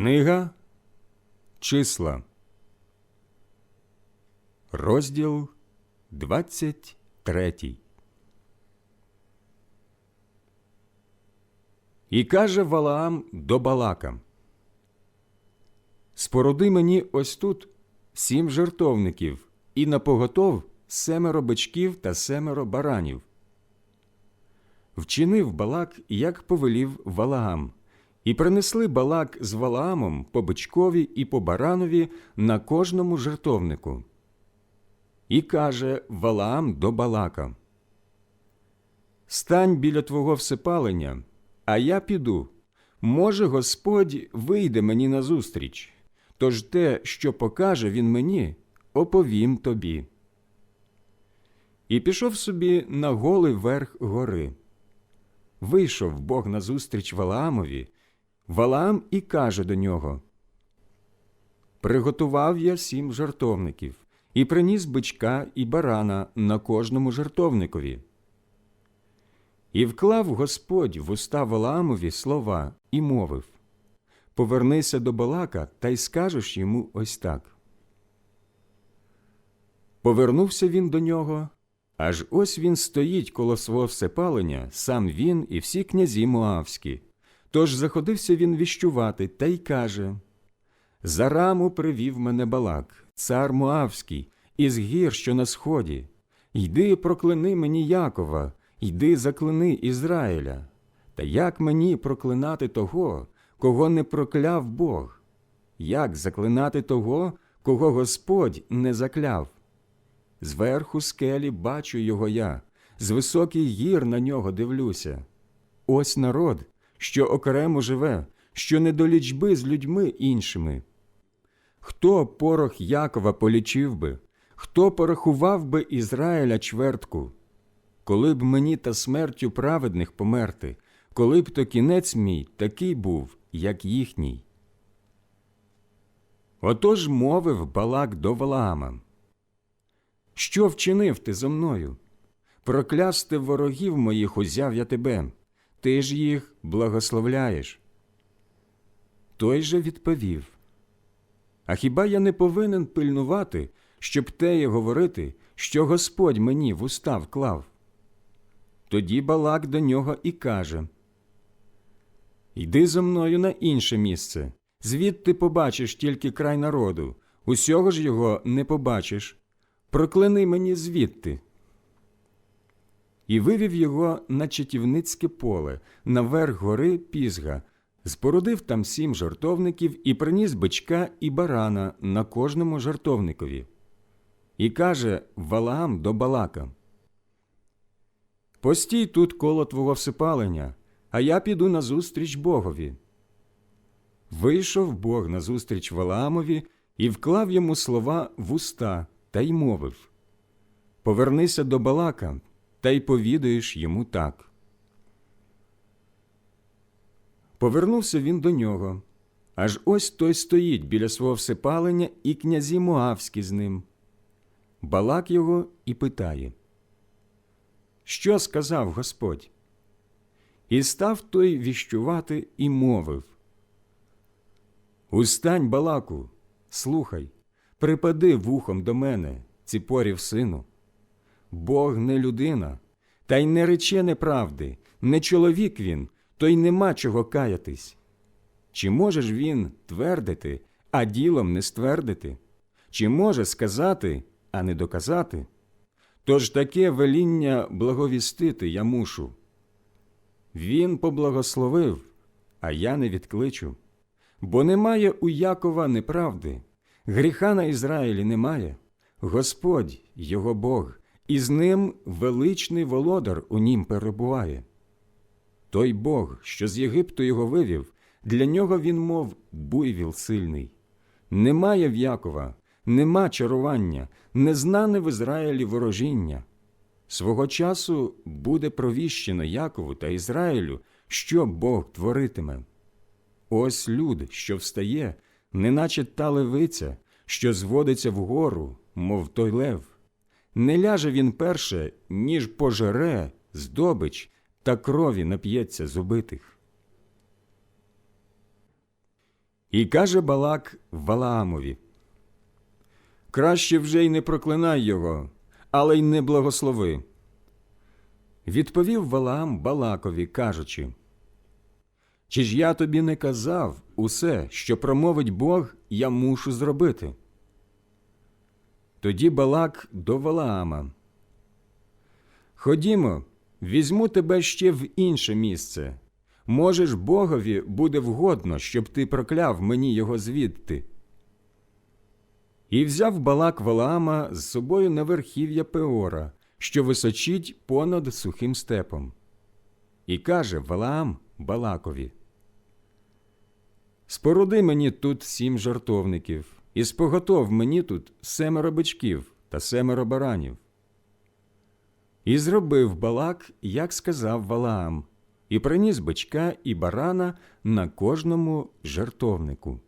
Книга Числа, розділ 23. І каже Валаам до Балака: Спороди мені ось тут сім жертовників, і напоготов семеро бичків та семеро баранів. Вчинив Балак, як повелів Валаам. І принесли Балак з Валаамом по бичкові і по баранові на кожному жертовнику. І каже Валаам до Балака: Стань біля твого всепалення, а я піду. Може, Господь вийде мені назустріч, тож те, що покаже він мені, оповім тобі. І пішов собі на голий верх гори. Вийшов Бог назустріч Валаамові, Валаам і каже до нього: Приготував я сім жартовників і приніс бичка і барана на кожному жартовникові. І вклав Господь в уста Валаамові слова і мовив Повернися до Балака та й скажеш йому ось так. Повернувся він до нього, аж ось він стоїть коло свого всепалення, сам він і всі князі Моавські. Тож заходився він віщувати та й каже За раму привів мене балак, цар Моавський, із гір, що на сході. Йди проклини мені Якова, йди заклини Ізраїля. Та як мені проклинати того, кого не прокляв Бог? Як заклинати того, кого Господь не закляв? Зверху скелі бачу його я, з високих гір на нього дивлюся. Ось народ, що окремо живе, що не до лічби з людьми іншими. Хто порох Якова полічив би, хто порахував би Ізраїля чвертку? Коли б мені та смертю праведних померти, коли б то кінець мій такий був, як їхній. Отож мовив Балак до Валаама. Що вчинив ти зо мною? Проклясти ворогів моїх узяв я тебе ти ж їх благословляєш. Той же відповів А хіба я не повинен пильнувати, щоб теє говорити, що Господь мені в уста вклав? Тоді Балак до нього і каже Йди зо мною на інше місце, звідти побачиш тільки край народу, усього ж його не побачиш. Проклини мені звідти і вивів його на Четівницьке поле, наверх гори Пізга, спорудив там сім жартовників і приніс бичка і барана на кожному жартовникові. І каже Валаам до Балака: Постій тут коло твого всипалення, а я піду назустріч Богові. Вийшов Бог назустріч Валаамові і вклав йому слова в уста та й мовив Повернися до Балака та й повідаєш йому так. Повернувся він до нього. Аж ось той стоїть біля свого всепалення і князі Моавські з ним. Балак його і питає, Що сказав Господь? І став той віщувати і мовив Устань, Балаку, слухай, припади вухом до мене, ціпорів сину. Бог не людина, та й не рече неправди, не чоловік він, то й нема чого каятись. Чи можеш він твердити, а ділом не ствердити? Чи може сказати, а не доказати? Тож таке веління благовістити я мушу. Він поблагословив, а я не відкличу, бо немає у Якова неправди, гріха на Ізраїлі немає, Господь його Бог і з ним величний володар у нім перебуває. Той Бог, що з Єгипту його вивів, для нього він, мов буйвіл сильний. Немає в Якова, нема чарування, незнане в Ізраїлі ворожіння. Свого часу буде провіщено Якову та Ізраїлю, що Бог творитиме. Ось люд, що встає, неначе та левиця, що зводиться вгору, мов той лев не ляже він перше, ніж пожере здобич та крові нап'ється з убитих. І каже Балак Валаамові Краще вже й не проклинай його, але й не благослови. Відповів Валаам Балакові, кажучи Чи ж я тобі не казав усе, що промовить Бог, я мушу зробити? Тоді Балак до Валаама. Ходімо, візьму тебе ще в інше місце. Можеш, Богові буде вгодно, щоб ти прокляв мені його звідти. І взяв Балак Валаама з собою на верхів'я Пеора, що височить понад сухим степом. І каже Валаам Балакові: Споруди мені тут сім жартовників, і споготов мені тут семеро бичків та семеро баранів. І зробив Балак, як сказав Валаам, і приніс бичка і барана на кожному жертовнику.